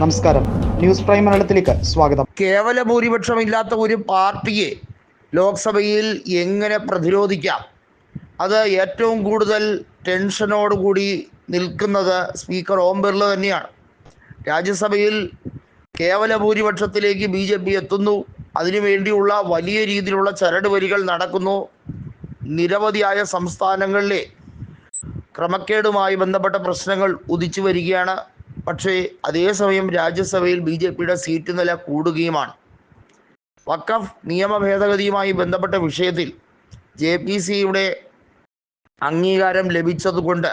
നമസ്കാരം. News prime മലയാളത്തിലേക്ക് സ്വാഗതം. കേവല ഭൂരിപക്ഷം ഇല്ലാത്ത ഒരു പാർട്ടിയെ ലോക്സഭയിൽ എങ്ങനെ പ്രതിരോധിക്കാം? അത് ഏറ്റവും കൂടുതൽ ടെൻഷനോടുകൂടി നിൽക്കുന്നത് സ്പീക്കർ ഓം ബിർള തന്നെയാണ്. രാജ്യസഭയിൽ കേവല ഭൂരിപക്ഷത്തിലേക്ക് ബി ജെ പി എത്തുന്നു. അതിനുവേണ്ടിയുള്ള വലിയ രീതിയിലുള്ള ചരട് വരികൾ നടക്കുന്നു. നിരവധിയായ സംസ്ഥാനങ്ങളിലെ ക്രമക്കേടുമായി ബന്ധപ്പെട്ട പ്രശ്നങ്ങൾ ഉദിച്ചു വരികയാണ്. പക്ഷേ അതേസമയം രാജ്യസഭയിൽ ബി ജെ പിയുടെ സീറ്റ് നില കൂടുകയുമാണ്. വഖഫ് നിയമ ഭേദഗതിയുമായി ബന്ധപ്പെട്ട വിഷയത്തിൽ ജെ പി സിയുടെ അംഗീകാരം ലഭിച്ചതുകൊണ്ട്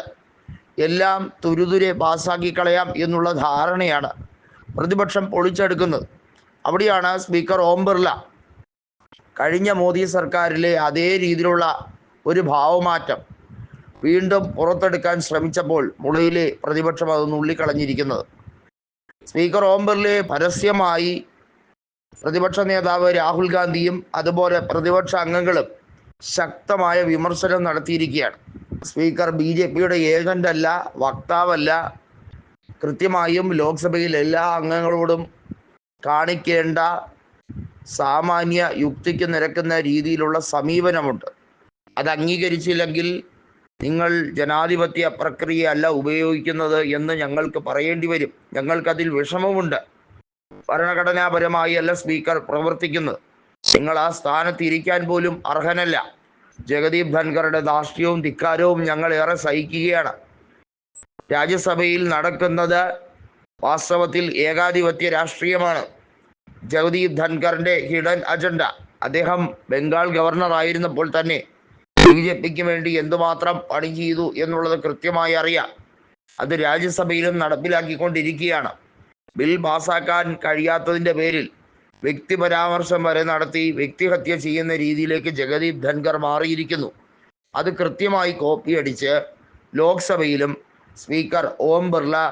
എല്ലാം തുരുതുരെ പാസ്സാക്കി കളയാം എന്നുള്ള ധാരണയാണ് പ്രതിപക്ഷം പൊളിച്ചെടുക്കുന്നത്. അവിടെയാണ് സ്പീക്കർ ഓം ബിർള കഴിഞ്ഞ മോദി സർക്കാരിലെ അതേ രീതിയിലുള്ള ഒരു ഭാവമാറ്റം വീണ്ടും പുറത്തെടുക്കാൻ ശ്രമിച്ചപ്പോൾ മുളയിലെ പ്രതിപക്ഷം അത് നുള്ളിക്കളഞ്ഞിരിക്കുന്നത് സ്പീക്കർ ഓം ബിർളയെ പരസ്യമായി പ്രതിപക്ഷ നേതാവ് രാഹുൽ ഗാന്ധിയും അതുപോലെ പ്രതിപക്ഷ അംഗങ്ങളും ശക്തമായ വിമർശനം നടത്തിയിരിക്കുകയാണ്. സ്പീക്കർ ബി ജെ പിയുടെ ഏജന്റ് അല്ല വക്താവല്ല കൃത്യമായും ലോക്സഭയിൽ എല്ലാ അംഗങ്ങളോടും കാണിക്കേണ്ട സാമാന്യ യുക്തിക്ക് നിരക്കുന്ന രീതിയിലുള്ള സമീപനമുണ്ട്. അത് അംഗീകരിച്ചില്ലെങ്കിൽ നിങ്ങൾ ജനാധിപത്യ പ്രക്രിയ അല്ല ഉപയോഗിക്കുന്നത് എന്ന് ഞങ്ങൾക്ക് പറയേണ്ടി വരും. ഞങ്ങൾക്കതിൽ വിഷമമുണ്ട്. ഭരണഘടനാപരമായി അല്ല സ്പീക്കർ പ്രവർത്തിക്കുന്നത്. നിങ്ങൾ ആ സ്ഥാനത്ത് ഇരിക്കാൻ പോലും അർഹനല്ല. ജഗദീപ് ധൻഖറുടെ ധാർഷ്ട്യവും ധിക്കാരവും ഞങ്ങൾ ഏറെ സഹിക്കുകയാണ്. രാജ്യസഭയിൽ നടക്കുന്നത് വാസ്തവത്തിൽ ഏകാധിപത്യ രാഷ്ട്രീയമാണ്. ജഗദീപ് ധൻഖറിന്റെ ഹിഡൻ അജണ്ട. അദ്ദേഹം ബംഗാൾ ഗവർണർ ആയിരുന്നപ്പോൾ തന്നെ ബി ജെ പിക്ക് വേണ്ടി എന്തുമാത്രം പണി ചെയ്തു എന്നുള്ളത് കൃത്യമായി അറിയാം. അത് രാജ്യസഭയിലും നടപ്പിലാക്കിക്കൊണ്ടിരിക്കുകയാണ്. ബിൽ പാസാക്കാൻ കഴിയാത്തതിന്റെ പേരിൽ വ്യക്തി പരാമർശം വരെ നടത്തി വ്യക്തിഹത്യ ചെയ്യുന്ന രീതിയിലേക്ക് ജഗദീപ് ധൻഖർ മാറിയിരിക്കുന്നു. അത് കൃത്യമായി കോപ്പി അടിച്ച് ലോക്സഭയിലും സ്പീക്കർ ഓം ബിർള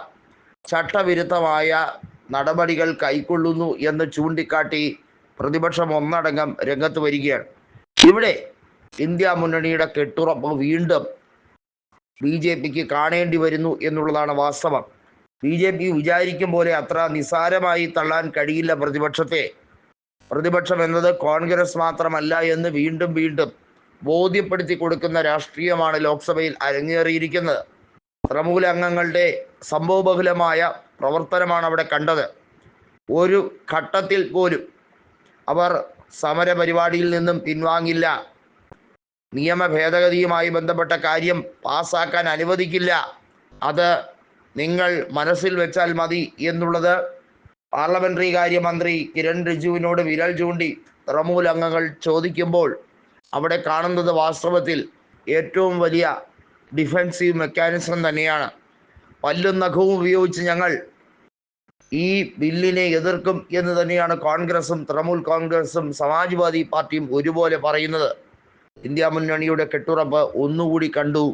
ചട്ടവിരുദ്ധമായ നടപടികൾ കൈക്കൊള്ളുന്നു എന്ന് ചൂണ്ടിക്കാട്ടി പ്രതിപക്ഷം ഒന്നടങ്കം രംഗത്ത് വരികയാണ്. ഇവിടെ ഇന്ത്യ മുന്നണിയുടെ കെട്ടുറപ്പ് വീണ്ടും ബി ജെ പിക്ക് കാണേണ്ടി വരുന്നു എന്നുള്ളതാണ് വാസ്തവം. ബി ജെ പി വിചാരിക്കും പോലെ അത്ര നിസാരമായി തള്ളാൻ കഴിയില്ല പ്രതിപക്ഷത്തെ. പ്രതിപക്ഷം എന്നത് കോൺഗ്രസ് മാത്രമല്ല എന്ന് വീണ്ടും വീണ്ടും ബോധ്യപ്പെടുത്തി കൊടുക്കുന്ന രാഷ്ട്രീയമാണ് ലോക്സഭയിൽ അരങ്ങേറിയിരിക്കുന്നത്. തൃണമൂല അംഗങ്ങളുടെ സംഭവബഹുലമായ പ്രവർത്തനമാണ് അവിടെ കണ്ടത്. ഒരു ഘട്ടത്തിൽ പോലും അവർ സമര പരിപാടിയിൽ നിന്നും പിൻവാങ്ങില്ല. നിയമ ഭേദഗതിയുമായി ബന്ധപ്പെട്ട കാര്യം പാസ്സാക്കാൻ അനുവദിക്കില്ല. അത് നിങ്ങൾ മനസ്സിൽ വെച്ചാൽ മതി എന്നുള്ളത് പാർലമെന്ററി കാര്യമന്ത്രി കിരൺ റിജുവിനോട് വിരൽ ചൂണ്ടി തൃണമൂൽ അംഗങ്ങൾ ചോദിക്കുമ്പോൾ അവിടെ കാണുന്നത് വാസ്തവത്തിൽ ഏറ്റവും വലിയ ഡിഫൻസീവ് മെക്കാനിസം തന്നെയാണ്. പല്ലും നഖവും ഉപയോഗിച്ച് ഞങ്ങൾ ഈ ബില്ലിനെ എതിർക്കും എന്ന് തന്നെയാണ് കോൺഗ്രസും തൃണമൂൽ കോൺഗ്രസും സമാജ്വാദി പാർട്ടിയും ഒരുപോലെ പറയുന്നത്. ഇന്ത്യ മുന്നണിയുടെ കെട്ടുറപ്പ് ഒന്നുകൂടി കണ്ടു.